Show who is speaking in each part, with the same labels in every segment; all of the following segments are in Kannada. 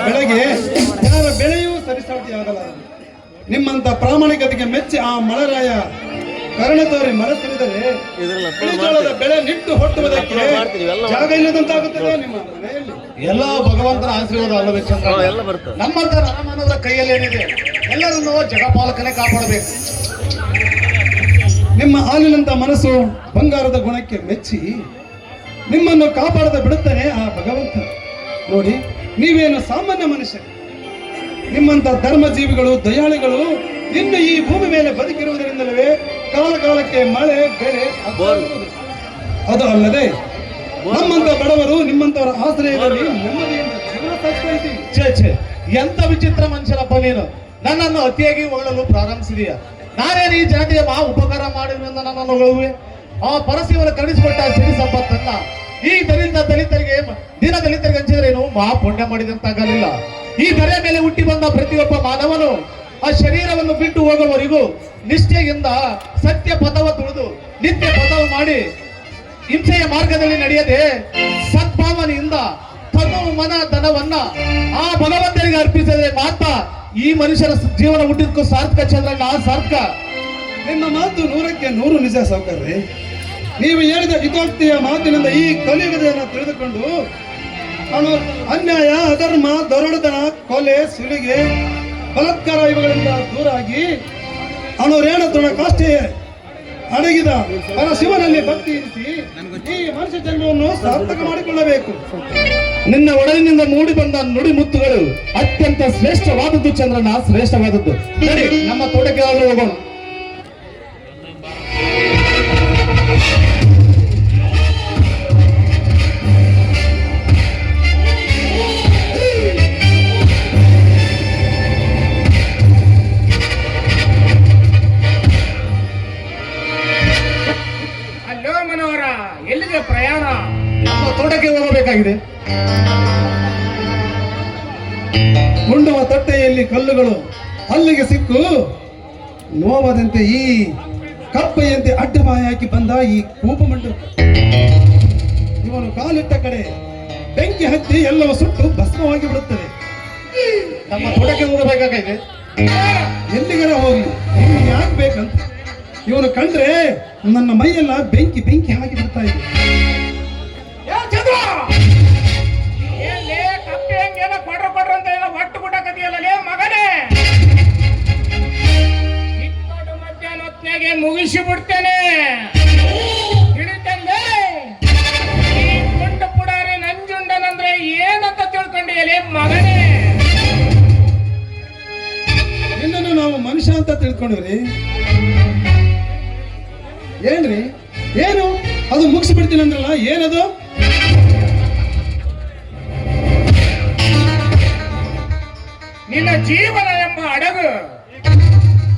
Speaker 1: ಬೆಳೆಗೆ ಯಾರ ಬೆಳೆಯೂ ಸರಿಸಾಟಿಯಾಗಲ್ಲ ನಿಮ್ಮಂತ ಪ್ರಾಮಾಣಿಕತೆಗೆ ಮೆಚ್ಚಿ ಆ ಮಳರಾಯ ಕರಣದೋರಿ ತೋರಿ ಮಳೆ ಸುರಿದರೆ ಬೆಳೆ ನಿಟ್ಟು ಹೊಟ್ಟುವುದಕ್ಕೆ ಜಾಗ ಇಲ್ಲದಂತಾಗುತ್ತದೆ ನಿಮ್ಮ ಮನೆಯಲ್ಲಿ.
Speaker 2: ಎಲ್ಲ ಭಗವಂತನ ಆಶೀರ್ವಾದ ಅಲ್ಲವೇ ನಮ್ಮಂತ ರಾಮನದ ಕೈಯಲ್ಲಿ ಏನಿದೆ? ಎಲ್ಲರನ್ನು ಜಗಪಾಲಕನೇ ಕಾಪಾಡಬೇಕು.
Speaker 1: ನಿಮ್ಮ ಹಾಲಿನಂತ ಮನಸ್ಸು ಬಂಗಾರದ ಗುಣಕ್ಕೆ ಮೆಚ್ಚಿ ನಿಮ್ಮನ್ನು ಕಾಪಾಡದ ಬಿಡುತ್ತಾನೆ ಆ ಭಗವಂತ. ನೋಡಿ ನೀವೇನು ಸಾಮಾನ್ಯ ಮನುಷ್ಯ ನಿಮ್ಮಂತ ಧರ್ಮಜೀವಿಗಳು ದಯಾಳಿಗಳು ಇನ್ನು ಈ ಭೂಮಿ ಮೇಲೆ ಬದುಕಿರುವುದರಿಂದಲೇ ಕಾಲ ಕಾಲಕ್ಕೆ ಮಳೆ ಬೆಳೆ. ಅದು ಅಲ್ಲದೆ ನಮ್ಮಂತ ಬಡವರು ನಿಮ್ಮಂತವರ ಆಶ್ರಯದಲ್ಲಿ ನೆಮ್ಮದಿಯಿಂದ ಜೀವನ ಸಾಗಿಸ್ತಾ ಇದ್ದೀವಿ.
Speaker 2: ಛೇ ಛೇ ಎಂತ ವಿಚಿತ್ರ ಮನುಷ್ಯರಪ್ಪ ನೀನು? ನನ್ನನ್ನು ಅತಿಯಾಗಿ ಹೊಗಳಲು ಪ್ರಾರಂಭಿಸಿದೀಯ. ನಾನೇನು ಈ ಜಾತಿಯ ಮಹಾ ಉಪಕಾರ ಮಾಡಿದ್ರಿಂದ ನನ್ನನ್ನು ಹೊಗಳುವೆ? ಆ ಪರಸ್ಯವನ್ನು ಕಳಿಸಿಕೊಟ್ಟ ಸಿರಿ ಸಂಪತ್ತನ್ನ ಈ ದಲಿತ ದಲಿತರಿಗೆ, ದಿನ ದಲಿತರಿಗೆ ಹಂಚಿದ್ರೇನು ಮಹಾ ಪುಣ್ಯ ಮಾಡಿದಂತಾಗಲಿಲ್ಲ. ಈ ಧರೆ ಮೇಲೆ ಹುಟ್ಟಿ ಬಂದ ಪ್ರತಿಯೊಬ್ಬ ಮಾನವನು ಆ ಶರೀರವನ್ನು ಬಿಟ್ಟು ಹೋಗುವವರಿಗೂ ನಿಷ್ಠೆಯಿಂದ ಸತ್ಯ ಪಥವ ತುಳಿದು ನಿತ್ಯ ಪದವ ಮಾಡಿ ಹಿಂಸೆಯ ಮಾರ್ಗದಲ್ಲಿ ನಡೆಯದೆ ಸದ್ಭಾವನೆಯಿಂದ ತನು ಮನ ಧನವನ್ನ ಆ ಭಗವಂತನಿಗೆ ಅರ್ಪಿಸಿದ್ರೆ ಮಾತ್ರ ಈ ಮನುಷ್ಯರ ಜೀವನ ಹುಟ್ಟಿದಕ್ಕೂ ಸಾರ್ಥಕ, ಚಂದ್ರಣ್ಣ ಸಾರ್ಥಕ.
Speaker 1: ನಿಮ್ಮ ಮಾತು ನೂರಕ್ಕೆ ನೂರು ನಿಜ ಸೌಕರ್ಯ. ನೀವು ಹೇಳಿದ ಹಿತೋಕ್ತಿಯ ಮಾತಿನಿಂದ ಈ ಕಲಿಯುಗದನ್ನು ತಿಳಿದುಕೊಂಡು ಅವನು ಅನ್ಯಾಯ, ಅಧರ್ಮ, ದರೋಡತನ, ಕೊಲೆ, ಸುಲಿಗೆ, ಬಲತ್ಕಾರ ಇವುಗಳಿಂದ ದೂರಾಗಿ ಅವನು ರೇಣ ತೃಣ ಕಾಷ್ಟೇ ಅಡಗಿದ ಪರ ಶಿವನಲ್ಲಿ ಭಕ್ತಿ ಇರಿಸಿ ಈ ಮನುಷ್ಯ ಜನ್ಮವನ್ನು ಸಾರ್ಥಕ ಮಾಡಿಕೊಳ್ಳಬೇಕು.
Speaker 2: ನಿನ್ನ ಒಡಲಿನಿಂದ ಮೂಡಿ ಬಂದ ನುಡಿ ಮುತ್ತುಗಳು ಅತ್ಯಂತ ಶ್ರೇಷ್ಠವಾದದ್ದು, ಚಂದ್ರನ ಶ್ರೇಷ್ಠವಾದದ್ದು. ನಮ್ಮ ತೋಟಕ್ಕೆ ಹೋಗೋಣ.
Speaker 1: ಕಲ್ಲುಗಳು ಅಲ್ಲಿಗೆ ಸಿಕ್ಕು. ನೋವಾದಂತೆ ಈ ಕಪ್ಪೆಯಂತೆ ಅಡ್ಡಬಾಯಿ ಹಾಕಿ ಬಂದ ಈ ಕೂಪಮಂಡು. ಇವನು ಕಾಲಿಟ್ಟ ಕಡೆ ಬೆಂಕಿ ಹತ್ತಿ ಎಲ್ಲವೂ ಸುಟ್ಟು ಭಸ್ಮವಾಗಿ ಬಿಡುತ್ತದೆ.
Speaker 2: ನಮ್ಮ ತೊಡಕೆ ನೋಡಬೇಕಾಗೈತೆ
Speaker 1: ಎಲ್ಲಿಗರ ಹೋಗ್ಲಿ? ಯಾಕೆ ಬೇಕಂತ? ಇವನು ಕಂಡ್ರೆ ನನ್ನ ಮೈಯೆಲ್ಲ ಬೆಂಕಿ ಬೆಂಕಿ ಹಾಕಿ ಬಿಡ್ತಾ ಇದೆ.
Speaker 3: ಮುಗಿಸಿ ಬಿಡ್ತೇನೆ ಹಿಡಿತಂದೆ ಈ ಗುಂಡು ಪುಡಾರಿ ನಂಜುಂಡನಂದ್ರೆ ಏನಂತ ತಿಳ್ಕೊಂಡಿಯಲೇ ಮಗನೇ.
Speaker 1: ನಿನ್ನನ್ನು ನಾವು ಮನುಷ್ಯ ಅಂತ ತಿಳ್ಕೊಂಡ್ರಿ ಏನ್ರಿ? ಏನು? ಅದು ಮುಗಿಸಿ ಬಿಡ್ತೀನಿ ಅಂದ್ರಲ್ಲ ಏನದು?
Speaker 3: ನಿನ್ನ ಜೀವನ ಎಂಬ ಅಡಗು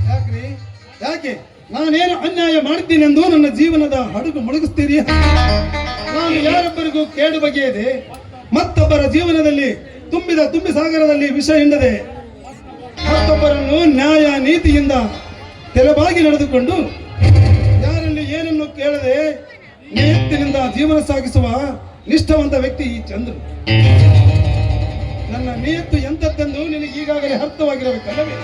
Speaker 1: ಯಾಕ್ರಿ? ಯಾಕೆ? ನಾನೇನು ಅನ್ಯಾಯ ಮಾಡ್ತೀನೆಂದು ನನ್ನ ಜೀವನದ ಹಡಗು ಮುಳುಗಿಸ್ತೀರಿ? ನಾನು ಯಾರೊಬ್ಬರಿಗೂ ಕೇಡು ಬಗೆಯದೆ ಮತ್ತೊಬ್ಬರ ಜೀವನದಲ್ಲಿ ತುಂಬಿದ ತುಂಬಿ ಸಾಗರದಲ್ಲಿ ವಿಷ ಹಿಂಡದೆ ಮತ್ತೊಬ್ಬರನ್ನು ನ್ಯಾಯ ನೀತಿಯಿಂದ ತೆಲಬಾಗಿ ನಡೆದುಕೊಂಡು ಯಾರಲ್ಲಿ ಏನನ್ನು ಕೇಳದೆ ನಿಯತ್ತಿನಿಂದ ಜೀವನ ಸಾಗಿಸುವ ನಿಷ್ಠವಂತ ವ್ಯಕ್ತಿ ಈ ಚಂದ್ರು ನನ್ನ ನಿಯತ್ತು ಎಂತದ್ದೆಂದು ನಿನಗೆ ಈಗಾಗಲೇ ಅರ್ಥವಾಗಿರಬೇಕಲ್ಲವೇ?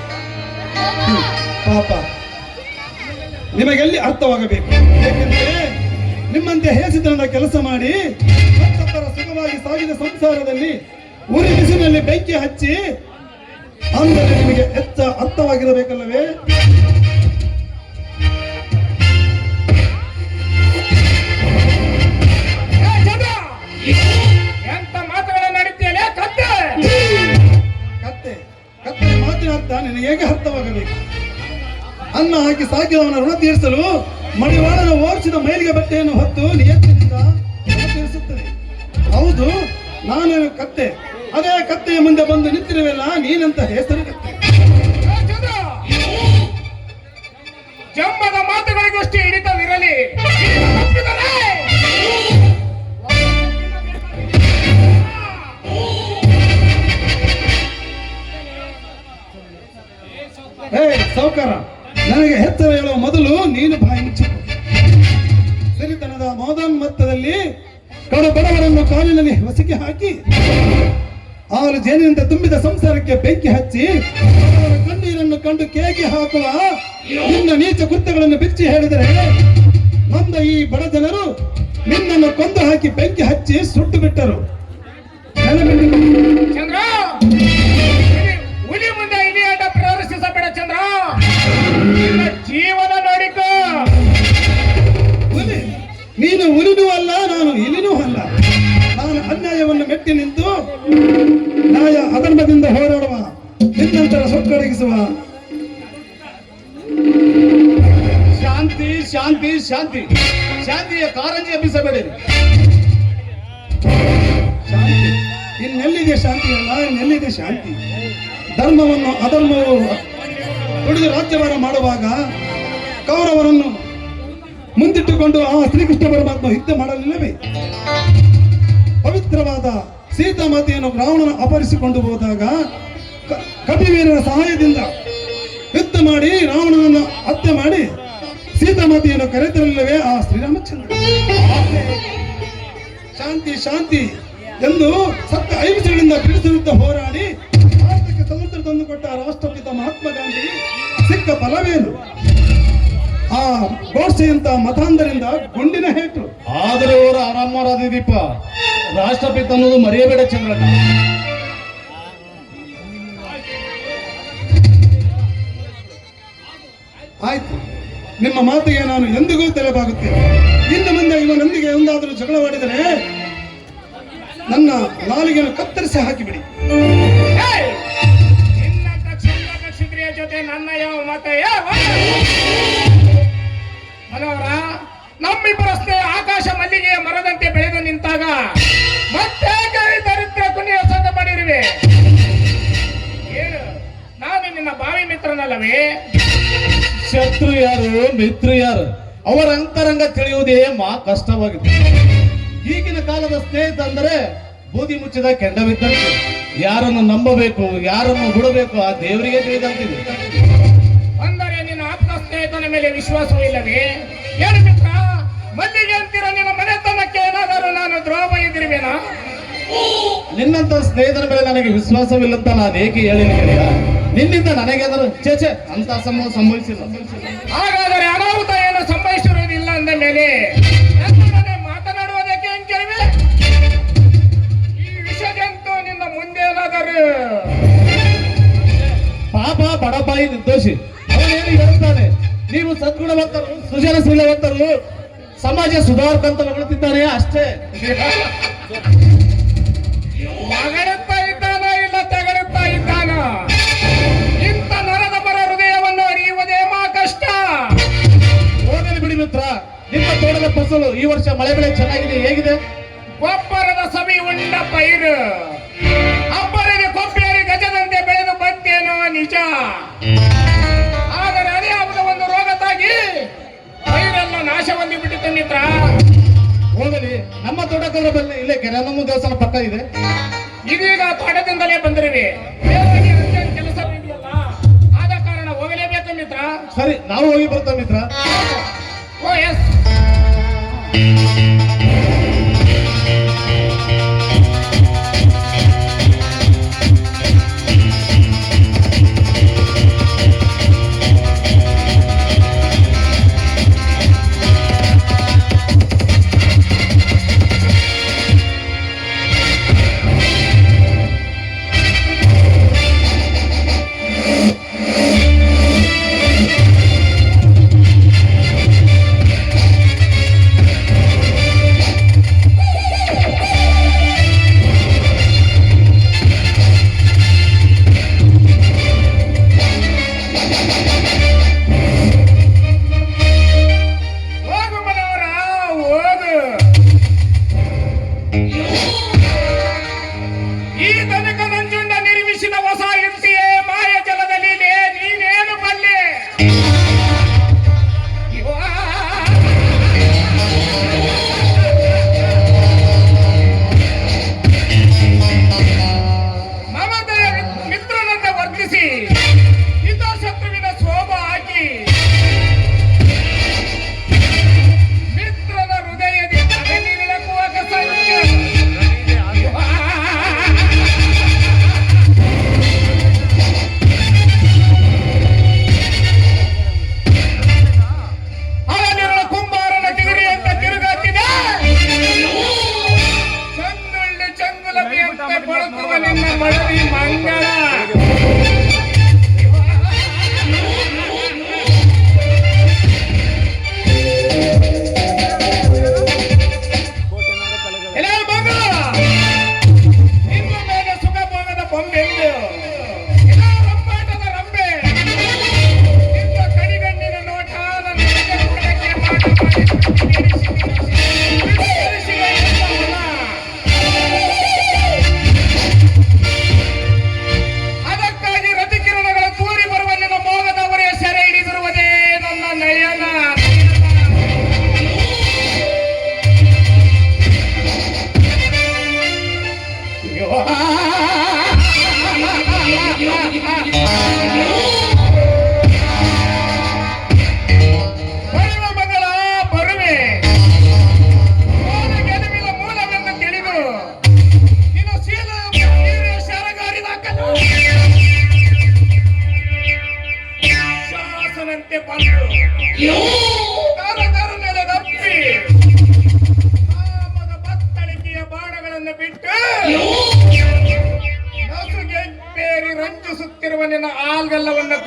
Speaker 1: ಪಾಪ. ನಿಮಗೆಲ್ಲಿ ಅರ್ಥವಾಗಬೇಕು? ಏಕೆಂದರೆ ನಿಮ್ಮಂತೆ ಹೇಸಿತನದ ಕೆಲಸ ಮಾಡಿ ಮತ್ತೊಬ್ಬರ ಸುಖವಾಗಿ ಸಾಗಿದ ಸಂಸಾರದಲ್ಲಿ ಉರಿ ಬಿಸಿಲಿನಲ್ಲಿ ಬೆಂಕಿ ಹಚ್ಚಿ ಅಂದರೆ ನಿಮಗೆ ಹೆಚ್ಚ ಅರ್ಥವಾಗಿರಬೇಕಲ್ಲವೇ?
Speaker 3: ಎಂತ ಮಾತುಗಳ ನಡೀತಿಯಲೇ ಕತ್ತೆ?
Speaker 1: ಕತ್ತೆ ಕತ್ತೆ ಮಾತಿನ ಅರ್ಥ ನಿನಗೆ ಹೇಗೆ ಅನ್ನ ಹಾಕಿ ಸಾಕಿದವನ ಋಣ ತೀರಿಸಲು ಮಡಿವಾಳನ ಓಡಿಸಿದ ಮೈಲಿಗೆ ಬಟ್ಟೆಯನ್ನು ಹೊತ್ತು ನಿಯತ್ತಿನಿಂದ ತೀರಿಸುತ್ತದೆ ಹೌದು, ನಾನೇನು ಕತ್ತೆ? ಅದೇ ಕತ್ತೆಯ ಮುಂದೆ ಬಂದು ನಿಂತಿರುವೆಲ್ಲ ನೀನಂತ ಹೆಸರು ಕಡು ಬಡವರನ್ನು ಕಾಲಿನಲ್ಲಿ ಹೊಸಿಗೆ ಹಾಕಿ ಆರು ಜೇನಿನಿಂದ ತುಂಬಿದ ಸಂಸಾರಕ್ಕೆ ಬೆಂಕಿ ಹಚ್ಚಿ, ಅವರ ಕಣ್ಣೀರನ್ನು ಕಂಡು ಕೇಗೆ ಹಾಕುವ ನಿನ್ನ ನೀಚ ಕೃತ್ಯಗಳನ್ನು ಬಿಚ್ಚಿ ಹೇಳಿದರೆ ನೊಂದ ಈ ಬಡ ಜನರು ನಿನ್ನನ್ನು ಕೊಂದು ಹಾಕಿ ಬೆಂಕಿ ಹಚ್ಚಿ ಸುಟ್ಟು ಬಿಟ್ಟರು.
Speaker 3: ಚಂದ್ರ!
Speaker 1: ನ್ಯಾಯ ಹೋರಾಡುವ ನಿನ್ನಂತರ ಸೊಕ್ಕಡಗಿಸುವ
Speaker 2: ಶಾಂತಿ ಶಾಂತಿ ಶಾಂತಿ. ಶಾಂತಿಯ ಕಾರಂಜಿ ಎಬ್ಬಿಸಬೇಡಿರಿ
Speaker 1: ಶಾಂತಿ. ಇನ್ನೆಲ್ಲಿದೆ ಶಾಂತಿ ಅಲ್ಲ ಇನ್ನೆಲ್ಲಿದೆ ಶಾಂತಿ? ಧರ್ಮವನ್ನು ಅಧರ್ಮವು ಕುಡಿದು ರಾಜ್ಯವಾರ ಮಾಡುವಾಗ ಕೌರವರನ್ನು ಮುಂದಿಟ್ಟುಕೊಂಡು ಆ ಶ್ರೀಕೃಷ್ಣ ಪರಮಾತ್ಮ ಯುದ್ಧ ಮಾಡಲಿಲ್ಲವೇ? ಪವಿತ್ರವಾದ ಸೀತಾಮಾತೆಯನ್ನು ರಾವಣನ ಅಪಹರಿಸಿಕೊಂಡು ಹೋದಾಗ ಕ- ಕಪಿವೀರರ ಸಹಾಯದಿಂದ ಯುದ್ಧ ಮಾಡಿ ರಾವಣನನ್ನು ಹತ್ಯೆ ಮಾಡಿ ಸೀತಾಮಾತೆಯನ್ನು ಕರೆತರಲಿಲ್ಲವೇ ಆ ಶ್ರೀರಾಮಚಂದ್ರ. ಶಾಂತಿ ಶಾಂತಿ ಎಂದು ಸತ್ಯ ಅಹಿಂಸೆಗಳಿಂದ ಬಿಡಿಸಿರುತ್ತ ಹೋರಾಡಿ ಭಾರತಕ್ಕೆ ಸ್ವತಂತ್ರ ತಂದುಕೊಟ್ಟ ರಾಷ್ಟ್ರಪಿತ ಮಹಾತ್ಮ ಗಾಂಧಿ ಸಿಕ್ಕ ಫಲವೇನು? ಆ ಗೋಡ್ಸೆಯಂತ ಮತಾಂಧರಿಂದ ಗುಂಡಿನ ಹೇಟು.
Speaker 2: ಆದರೆ ಅವರ ಆರಾಮರಾದ ದೀಪ ರಾಷ್ಟ್ರಪಿತ ಅನ್ನೋದು ಮರೆಯಬೇಡ ಚಂದ್ರಣ್ಣ.
Speaker 1: ಆಯ್ತು. ನಿಮ್ಮ ಮಾತಿಗೆ ನಾನು ಎಂದಿಗೂ ತಲೆಬಾಗುತ್ತೇನೆ ಇನ್ನು ಮುಂದೆ ಇವನೊಂದಿಗೆ ಒಂದಾದರೂ ಜಗಳವಾಡಿದರೆ ನನ್ನ ನಾಲಿಗೆಯನ್ನು ಕತ್ತರಿಸಿ ಹಾಕಿಬಿಡಿ.
Speaker 3: ಜೊತೆ ನನ್ನ ಯಾವ ಮತ?
Speaker 2: ಮಿತ್ರ ಯಾರು? ಅವರ ಅಂತರಂಗ ತಿಳಿಯುವುದೇ ಮಾ ಕಷ್ಟವಾಗಿದೆ. ಈಗಿನ ಕಾಲದ ಸ್ನೇಹಿತ ಅಂದರೆ ಬೂದಿ ಮುಚ್ಚಿದ ಕೆಂಡವಿದ್ದಂತೆ. ಯಾರನ್ನು ನಂಬಬೇಕು ಯಾರನ್ನು ಬಿಡಬೇಕು ಆ ದೇವರಿಗೆ ತಿಳಿದಂತಿದೆ
Speaker 3: ಅಂದರೆ ನಿನ್ನ ಆತ್ಮ ಸ್ನೇಹಿತನ ಮೇಲೆ ವಿಶ್ವಾಸವಿಲ್ಲವೇ ಏನು ಮಿತ್ರ? ಮಲ್ಲಿಗೆ ಅಂತೀರ ನಿನ್ನ ಮನೆತನಕ್ಕೆ? ಏನಾದರೂ ನಾನು ದ್ರೋಹ ಬೈದಿರುವೆನಾ
Speaker 2: ನಿನ್ನಂತ ಸ್ನೇಹಿತರ ಮೇಲೆ ನನಗೆ ವಿಶ್ವಾಸವಿಲ್ಲಂತ ನಾನು ಏಕೆ ಹೇಳಿಲ್ಲ ನಿನ್ನಿಂದ ನಿನ್ನಿಂದ ಅದರ ಚೇಚೆ ಅಂತ ಸಂಭವ ಸಂಭವಿಸಿಲ್ಲ.
Speaker 3: ಹಾಗಾದರೆ
Speaker 2: ಅವನು ಅವನೇನು ನೀವು ಸದ್ಗುಣವಂತರು ಸೃಜನಶೀಲವಂತರು ಸಮಾಜ ಸುಧಾರಕಂತ ಹೊಗಳುತ್ತಿದ್ದಾನೆ ಅಷ್ಟೇ.
Speaker 3: ಮಗಳುತ್ತಾ ಇದ್ದಾನ ಇಲ್ಲ ತೆಗಳುತ್ತಾ ಇದ್ದಾನ? ಇಂಥ ನರದ ಮರ ಹೃದಯವನ್ನು ಅರಿಯುವುದೇ ಮಾ ಕಷ್ಟ.
Speaker 2: ಹೋಗಲಿ ಬಿಡಿ ಮಿತ್ರ. ನಿಮ್ಮ ತೋಟದ ಫಸಲು ಈ ವರ್ಷ ಮಳೆ ಬೆಳೆ ಚೆನ್ನಾಗಿದೆ ಹೇಗಿದೆ?
Speaker 3: ನಾಶ ಹೊಂದಿ ಬಿಟ್ಟಿತ್ತು ಮಿತ್ರ.
Speaker 2: ಹೋಗಲಿ ನಮ್ಮ ತೋಟಕ್ಕ ಬಲ್ಲ ಇಲ್ಲೇ ಕೆರೆನಮ್ಮ ದೇವಸ್ಥಾನ ಪಕ್ಕ ಇದೆ.
Speaker 3: ಇದೀಗ ತೋಟದಿಂದಲೇ ಬಂದಿರಿ ಕೆಲಸ ಇದೆಯಲ್ಲ ಆದ ಕಾರಣ ಹೋಗಲೇಬೇಕು ಮಿತ್ರ.
Speaker 2: ಸರಿ ನಾವು ಹೋಗಿ ಬರ್ತೇವೆ ಮಿತ್ರ.
Speaker 3: ಓ ಎಸ್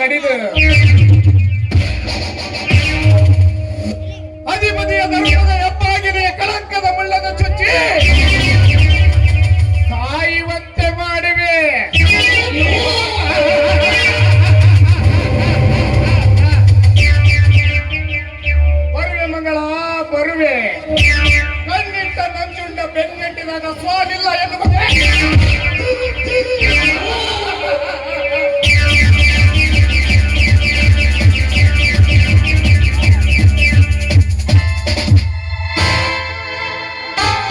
Speaker 3: ಕಡಿದು